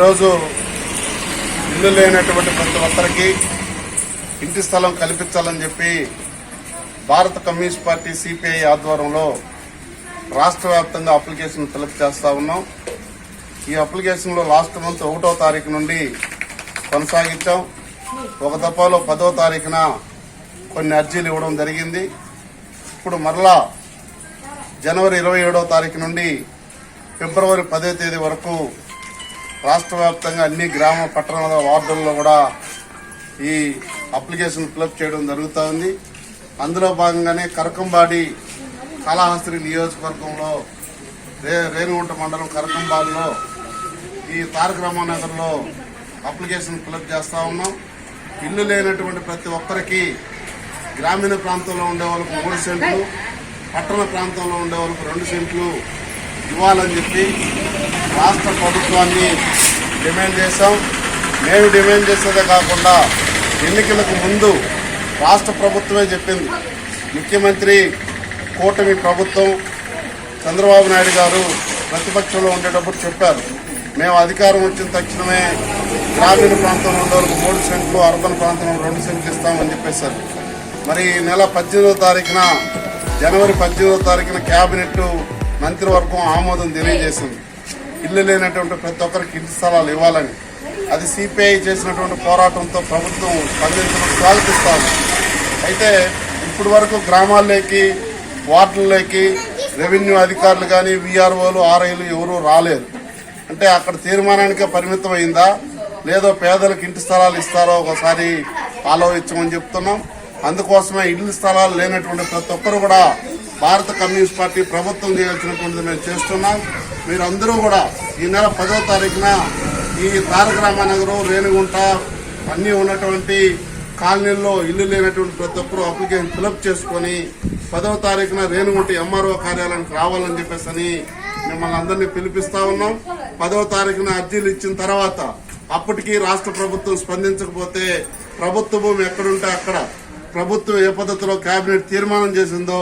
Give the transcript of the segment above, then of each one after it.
ఈరోజు ఇల్లు లేనటువంటి ప్రతి ఒక్కరికి ఇంటి స్థలం కల్పించాలని చెప్పి భారత కమ్యూనిస్ట్ పార్టీ సిపిఐ ఆధ్వర్యంలో రాష్ట్ర వ్యాప్తంగా అప్లికేషన్ ఫిలప్ చేస్తా ఉన్నాం. ఈ అప్లికేషన్లో లాస్ట్ మంత్ ఒకటో తారీఖు నుండి కొనసాగించాం. ఒక దఫాలో పదో తారీఖున కొన్ని అర్జీలు ఇవ్వడం జరిగింది. ఇప్పుడు మరలా జనవరి ఇరవై ఏడో తారీఖు నుండి ఫిబ్రవరి పదో తేదీ వరకు రాష్ట్ర వ్యాప్తంగా అన్ని గ్రామ పట్టణాల వార్డుల్లో కూడా ఈ అప్లికేషన్ ఫిలప్ చేయడం జరుగుతూ ఉంది. అందులో భాగంగానే కరకంబాడి కళాహస్తి నియోజకవర్గంలో రే రేణుగుంట మండలం కరకంబాడిలో ఈ తారక రామానగర్లో అప్లికేషన్ ఫిలప్ చేస్తూ ఉన్నాం. ఇల్లు లేనటువంటి ప్రతి ఒక్కరికి గ్రామీణ ప్రాంతంలో ఉండే వాళ్ళకు మూడు సెంట్లు పట్టణ ప్రాంతంలో ఉండే వాళ్ళకు రెండు సెంట్లు ఇవ్వాలని చెప్పి రాష్ట్ర ప్రభుత్వాన్ని డిమాండ్ చేశాం. మేము డిమాండ్ చేసేదే కాకుండా ఎన్నికలకు ముందు రాష్ట్ర ప్రభుత్వమే చెప్పింది. ముఖ్యమంత్రి కూటమి ప్రభుత్వం చంద్రబాబు నాయుడు గారు ప్రతిపక్షంలో ఉండేటప్పుడు చెప్పారు. మేము అధికారం వచ్చిన తక్షణమే గ్రామీణ ప్రాంతంలో ఉండే మూడు సెంట్లు అర్బన్ ప్రాంతంలో రెండు సెంట్లు ఇస్తామని చెప్పేశారు. మరి ఈ నెల పద్దెనిమిదో తారీఖున జనవరి పద్దెనిమిదో తారీఖున క్యాబినెట్ మంత్రివర్గం ఆమోదం తెలియజేసింది. ఇల్లు లేనటువంటి ప్రతి ఒక్కరికి ఇంటి స్థలాలు ఇవ్వాలని. అది సిపిఐ చేసినటువంటి పోరాటంతో ప్రభుత్వం స్పందించడం స్వాగతిస్తాము. అయితే ఇప్పటి వరకు గ్రామాల్లోకి వార్డుల్లోకి రెవెన్యూ అధికారులు కానీ విఆర్ఓలు ఆర్ఐలు ఎవరూ రాలేదు. అంటే అక్కడ తీర్మానానికే పరిమితం అయిందా? లేదో పేదలకు ఇంటి స్థలాలు ఇస్తారో ఒకసారి ఆలోచించమని చెప్తున్నాం. అందుకోసమే ఇల్లు స్థలాలు లేనటువంటి ప్రతి ఒక్కరు కూడా భారత కమ్యూనిస్ట్ పార్టీ ప్రభుత్వం చేయాల్సినటువంటిది మేము చేస్తున్నాం. మీరందరూ కూడా ఈ నెల పదో తారీఖున ఈ తారక రామానగరం రేణుగుంట అన్నీ ఉన్నటువంటి కాలనీల్లో ఇల్లు లేనటువంటి ప్రతి ఒక్కరూ అప్లికేషన్ ఫిలప్ చేసుకొని పదవ తారీఖున రేణుగుంట ఎంఆర్ఓ కార్యాలయానికి రావాలని చెప్పేసి అని మిమ్మల్ని అందరినీ పిలిపిస్తా ఉన్నాం. పదవ తారీఖున అర్జీలు ఇచ్చిన తర్వాత అప్పటికి రాష్ట్ర ప్రభుత్వం స్పందించకపోతే ప్రభుత్వ భూమి ఎక్కడుంటే అక్కడ. ప్రభుత్వం ఏ పద్ధతిలో కేబినెట్ తీర్మానం చేసిందో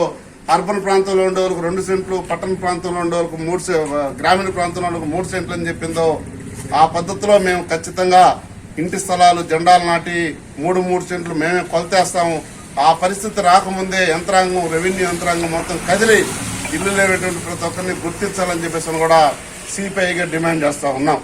అర్బన్ ప్రాంతంలో ఉండే రెండు సెంట్లు పట్టణ ప్రాంతంలో ఉండే మూడు సె- గ్రామీణ ప్రాంతంలో వాళ్ళకు మూడు సెంట్లు అని చెప్పిందో ఆ పద్ధతిలో మేము ఖచ్చితంగా ఇంటి స్థలాలు జెండాలు నాటి మూడు మూడు సెంట్లు మేమే కొలతేస్తాము. ఆ పరిస్థితి రాకముందే యంత్రాంగం రెవెన్యూ యంత్రాంగం మొత్తం కదిలి ఇల్లు లేనటువంటి ప్రతి ఒక్కరిని గుర్తించాలని చెప్పేసి కూడా సిపిఐగా డిమాండ్ చేస్తా ఉన్నాం.